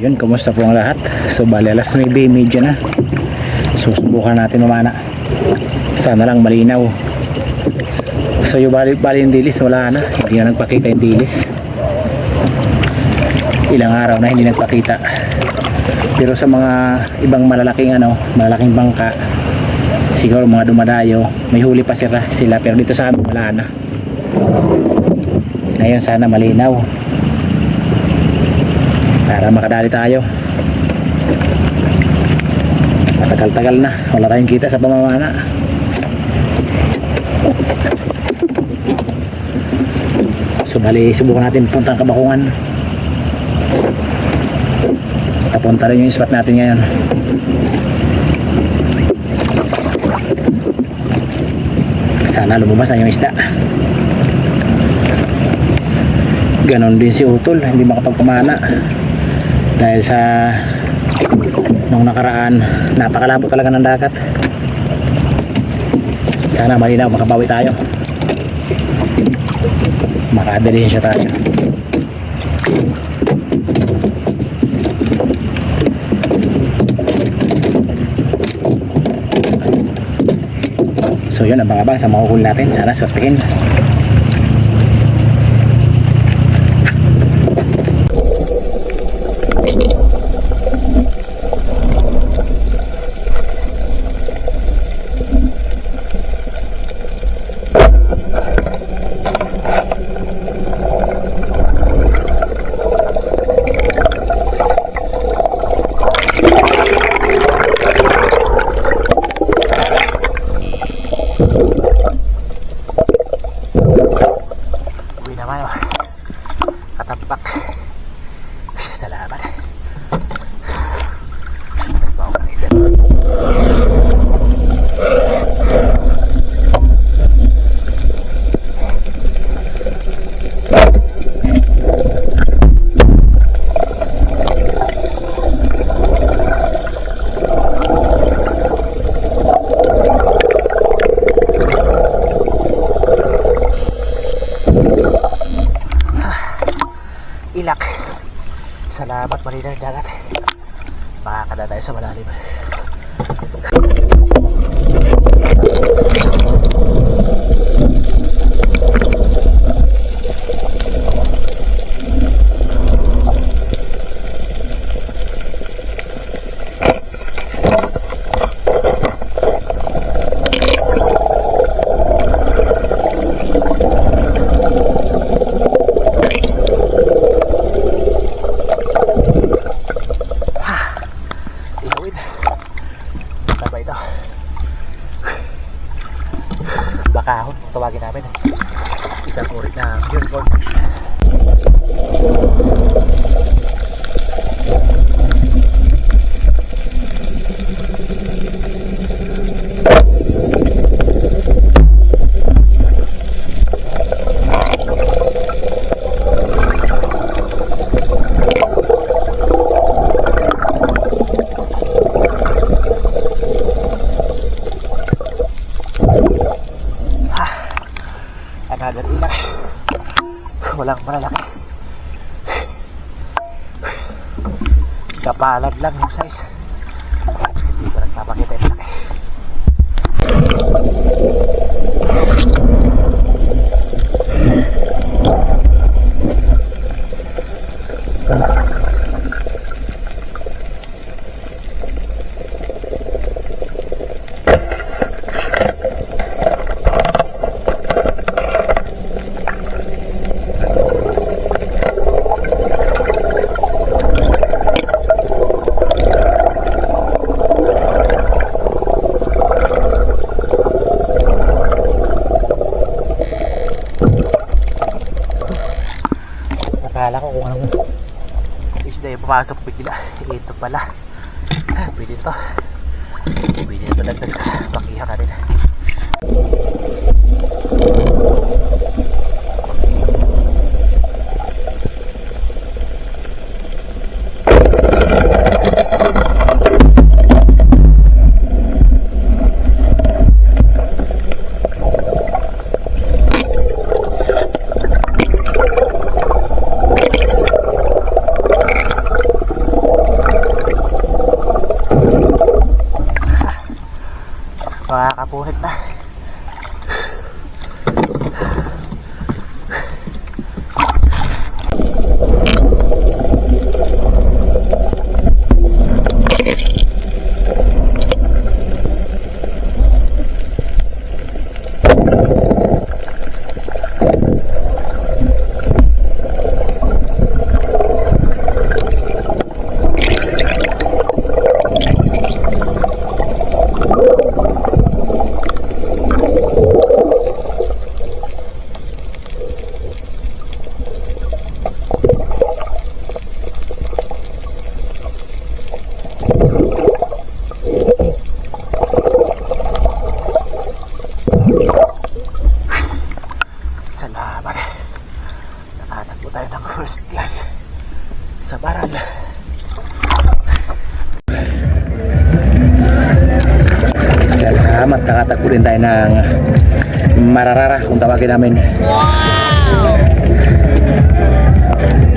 Yun, kumusta po ang lahat? So bali alas 9 medyo na. So subukan natin mamana. Sana lang malinaw. So yung bali, bali yung dilis, wala na. Hindi na nagpakita yung dilis. Ilang araw na hindi nagpakita. Pero sa mga ibang malalaking ano, malalaking bangka, siguro mga dumadayo, may huli pa sila, sila pero dito sa amin wala na. Ngayon sana malinaw para makadali tayo. Matagal-tagal na. Wala tayong kita sa pamamana so bali subukan natin puntang kabakungan. Papunta rin yung spot natin ngayon. Sana lumabas na yung isda. Ganon din si Utol. Hindi makapagpamana dahil sa nung nakaraan napakalabo talaga ng dagat. Sana malinaw makabawi tayo. Makadalhin siya tayo. So yun abang-abang sa mahuhuli natin sana swertihin malinaw yung dagat. Makakada sa malalim. Ihawin. Taba ito. Bakahon, kung tawagin namin. Isang uri na unicorn fish. Another ilak. Walang malalaki. Kapalad lang yung size. Hindi ko nagpapakita yung laki. Nakala ko kung anong pumasok bigla. Ito pala. Ah, Pwede to. Pwede ito dagdag sa pakiha Nakatakbo rin tayo ng mararara kung tawagin namin.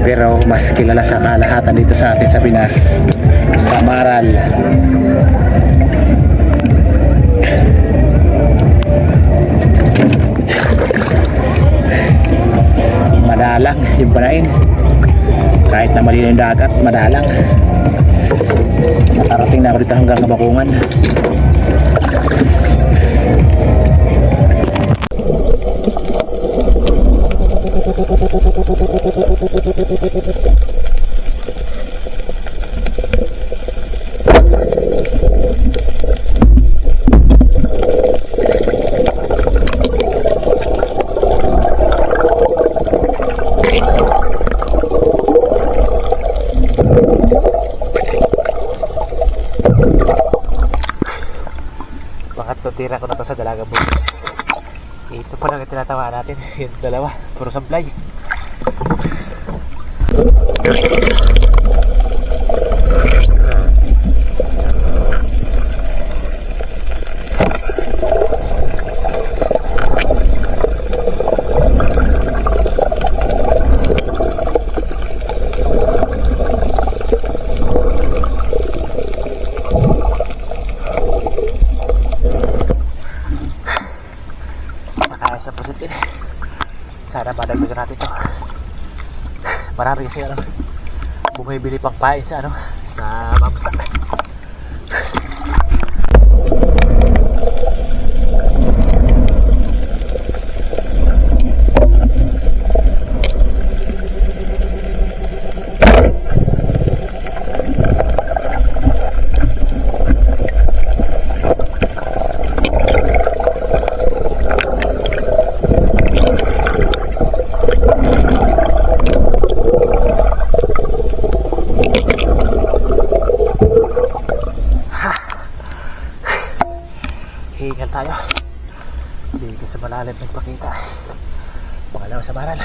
Pero mas kilala sa kalahatan dito sa atin sa Pinas. Sa Maral. Madalang yung panain. Kahit na mali na yung dagat, madalang. Nakarating na ako dito hanggang kabakungan. Pangatlo tira ko na to sa dalaga boat. Ito pa lang yung tinatawa natin. Yung dalawa. Puro sablay. Nakaya sa pusit din. Sana madagdagan natin to. Marami kasi ano, bumibili pang pain sa ano, sa mamsa. Hingal tayo. Dito sa malalim nagpakita. Pangalawa sa baral.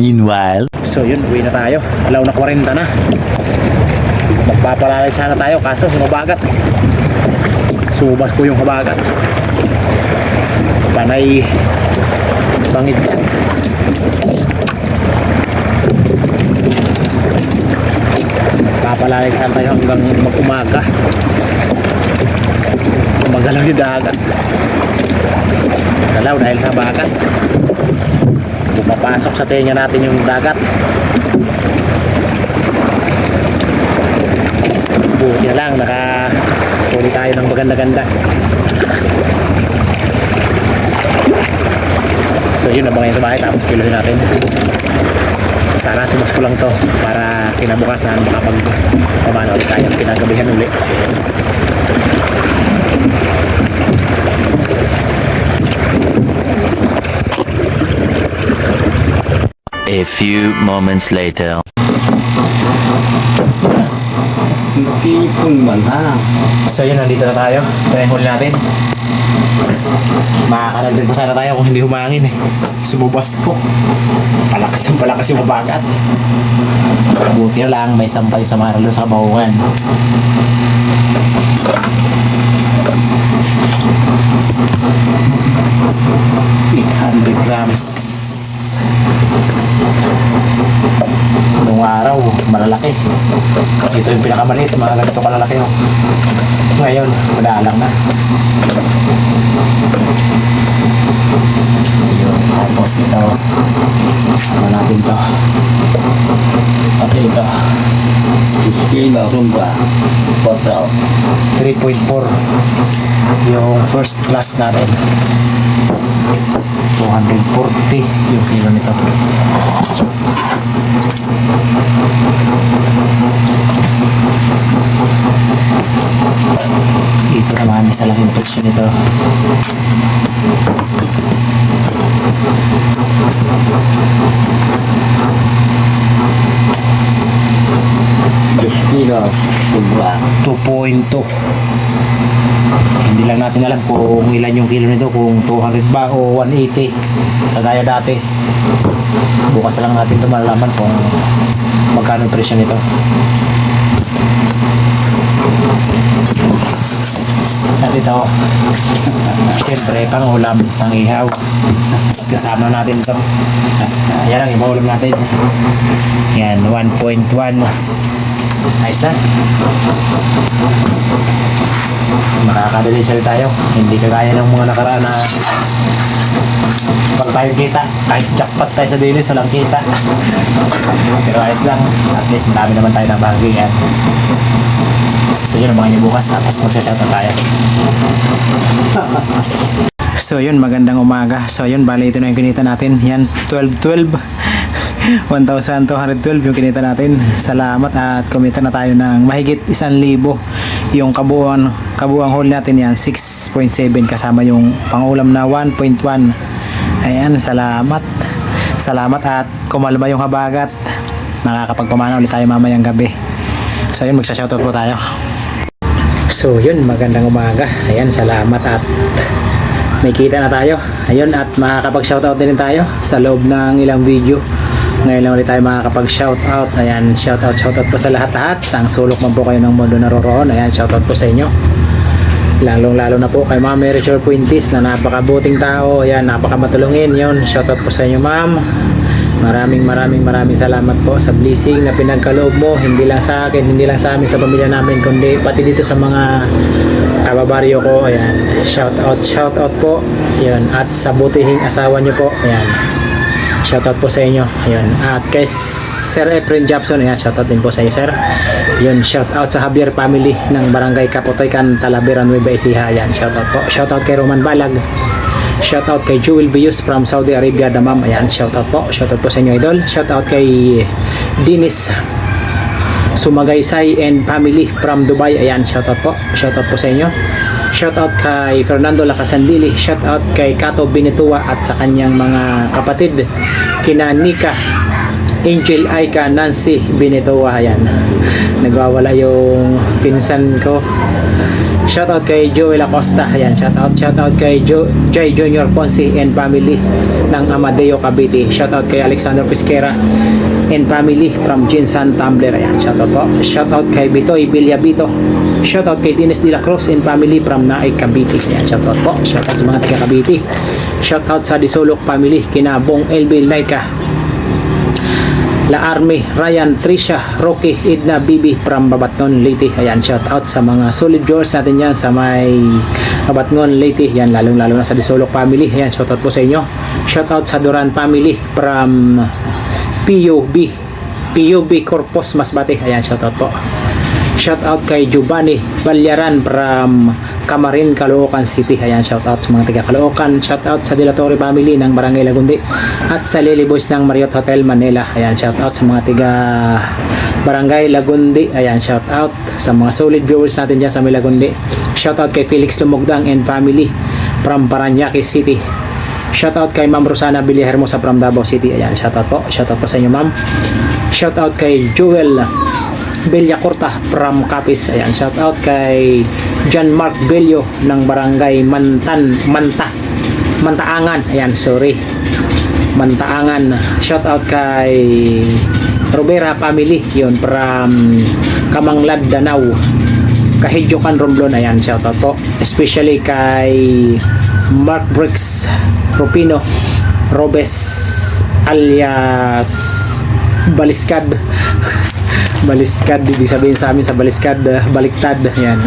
Meanwhile, So yun, uwi na tayo. Alaw na 40 na. Magpapalalay sana tayo kaso humabagat. Subas ko yung habagat. Panay bangid. Papalalay sana tayo hanggang mag-umaga. Magalaw yung dagat. Galaw dahil sa bagat. Pumapasok sa tenga natin yung dagat. Buti na lang, naka huli tayo ng maganda-ganda. So yun, abangan sa bahay tapos kiluhin natin. Sana sumas ko lang to para kinabukasan makapag pamano ulit tayo pinagabihan uli. A few moments later. Tipong man ha. So yun, nandito na tayo. Ito yung huli natin. Makakaragdag pa sana tayo kung hindi humangin eh. Sumubas po. Palakas yung palakas yung mabagat. Buti na lang may sampay sa maralo sa kabaungan. Ito yung pinakamaliit, mga ganito kalalaki. Oh. Ngayon, madalang na. Ayun, tapos ito. Sama natin to. Pati ito. Kila rumba. Pataw. 3.4 yung first class natin 240 yung kilo nito. Ito naman isa lang yung nito. Kila rumba. 2.2 hindi lang natin alam kung ilan yung kilo nito kung 200 ba o 180 kagaya dati. Bukas lang natin ito malalaman kung magkano yung presyo nito. At ito syempre pang ulam ihaw. Kasama natin ito. Yan ang iba ulam natin. Yan 1.1 Ayos na. Makakadelisyal tayo. Hindi kagaya ng mga nakaraan na pag tayo kita, kahit jackpot tayo sa dilis, walang kita. Pero ayos lang. At least marami naman tayo ng bahagian. So yun, nyo bukas tapos magsashout na tayo. So yun, magandang umaga. So yun, bali ito na yung kinita natin. Yan, 12-12. 1,212 yung kinita natin. Salamat at kumita na tayo ng mahigit 1,000. Yung kabuuan, kabuuang haul natin yan, 6.7 kasama yung pangulam na 1.1. Ayan, salamat. Salamat at kumalma yung habagat. Makakapagpamana ulit tayo mamayang gabi. So yun, magsashoutout po tayo. So yun, magandang umaga. Ayan, salamat at may kita na tayo. Ayun, at makakapag-shoutout din tayo sa loob ng ilang video. Ngayon lang ulit tayo makakapag-shoutout. Ayan, shoutout, shoutout po sa lahat-lahat. Saang sulok man po kayo ng mundo naroroon. Ayan, shoutout po sa inyo. Lalong lalo na po kay Ma'am Mary Jo Puintis na napakabuting tao. Ayan, napakamatulungin yun. Shoutout po sa inyo, Ma'am. Maraming maraming maraming salamat po sa blessing na pinagkaloob mo hindi lang sa akin, hindi lang sa amin sa pamilya namin kundi pati dito sa mga kababaryo ko. Ayan. Shout out, shout out po. Ayan. At sa butihing asawa niyo po. Ayan. Shout out po sa inyo. Ayan. At kay Sir Efren Jobson, ayan, shout out din po sa inyo, sir. Yun, shout out sa Javier family ng Barangay Kapotoykan, Talaberan, Nueva Ecija. Ayan, shout out po. Shout out kay Roman Balag. Shout out kay Jewel Bius from Saudi Arabia, Damam. Ayan, shout out po. Shout out po sa inyo, idol. Shout out kay Dinis Sumagaysay and family from Dubai. Ayan, shout out po. Shout out po sa inyo. Shout out kay Fernando Lacasandili. Shout out kay Kato Binitua at sa kanyang mga kapatid. Kina Nika Angel Aika Nancy Binitua. Ayan. Nagwawala yung pinsan ko. Shoutout kay Joel Acosta. Ayan, shoutout, shoutout kay jo Jay Junior Ponce and family ng Amadeo Cavite. Shoutout kay Alexander Pisquera and family from Jinsan Tumbler. Ayan, shoutout po. Shoutout kay Bitoy Villabito. Shoutout kay Dennis De Cruz and family from Naay Cavite. Ayan, shoutout po. Shoutout sa mga taga Cavite. Shoutout sa Disolok family, kinabong LB Laika, La Army, Ryan, Trisha, Rocky, Edna, Bibi from Babatngon, Leyte. Ayan, shout out sa mga solid viewers natin yan sa may Babatngon, Leyte. Yan, lalong lalo na sa Disolok family. Ayan, shout out po sa inyo. Shout out sa Duran family from PUB. PUB Corpus Masbate. Ayan, shout out po. Shout out kay Giovanni Balyaran from Camarin, Caloocan City. Ayan, shout out sa mga taga Caloocan. Shout out sa Dilatore family ng Barangay Lagundi at sa Lily Boys ng Marriott Hotel Manila. Ayan, shout out sa mga taga Barangay Lagundi. Ayan, shout out sa mga solid viewers natin dyan sa may Lagundi. Shout out kay Felix Lumugdang and family from Paranaque City. Shout out kay Ma'am Rosana Billy Hermosa from Davao City. Ayan, shout out po. Shout out po sa inyo, Ma'am. Shout out kay Joel Belia Corta from Capiz. Ayan, shout out kay John Mark Belio ng Barangay Mantan, Manta, Mantaangan. Ayan, sorry. Mantaangan. Shout out kay Robera family. Yun, from Kamanglad, Danau. Kahidyokan Romblon. Ayan, shout out po. Especially kay Mark Briggs Rupino Robes alias Baliskad Baliskad, ibig sabihin sa amin sa Baliskad, uh, baliktad, yan.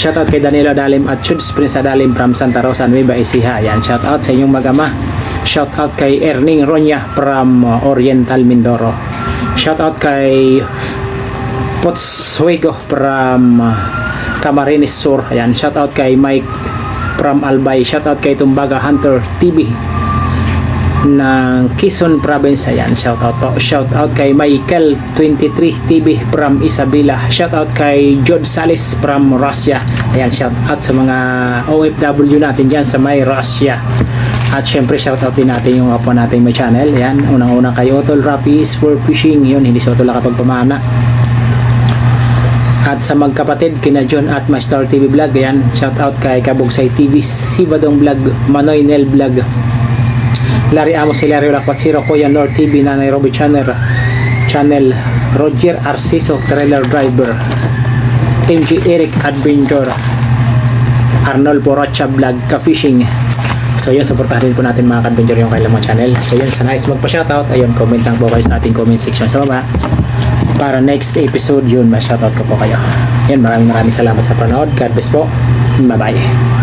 Shoutout kay Danilo Dalim at Chuds Prince Dalim from Santa Rosa, Nueva Ecija. Yan, shoutout sa inyong mag-ama. Shoutout kay Erning Ronya from uh, Oriental Mindoro. Shoutout kay Potswego from uh, Camarines Sur. Ayan, shoutout kay Mike from Albay. Shoutout kay Tumbaga Hunter TV ng Quezon Province. Ayan, shout out po. Shout out kay Michael 23 TV from Isabela. Shout out kay George Salis from Russia. Ayan, shout out sa mga OFW natin dyan sa may Russia. At syempre shout out din natin yung apo natin may channel. Ayan, unang-una kay Otol Rapis for Fishing. Yun, hindi si Otol nakapagpamana. At sa magkapatid, kina John at My Star TV Vlog. Ayan, shout out kay Kabugsay TV, Sibadong Vlog, Manoy Nel Vlog, Larry Amos, Hilario Lakwatsiro, Kuya Nor TV, Nanay Robby Channel, Channel, Roger Arciso, Trailer Driver, MG Eric Adventure, Arnold Borocha Vlog, Ka-Fishing. So yun, supportahan din po natin mga ka-adventure yung kailang mga channel. So yun, sa nice magpa-shoutout, ayun, comment lang po kayo sa ating comment section sa baba. Para next episode yun, ma-shoutout ko po kayo. Yan, maraming maraming salamat sa panood. God bless po. Bye-bye.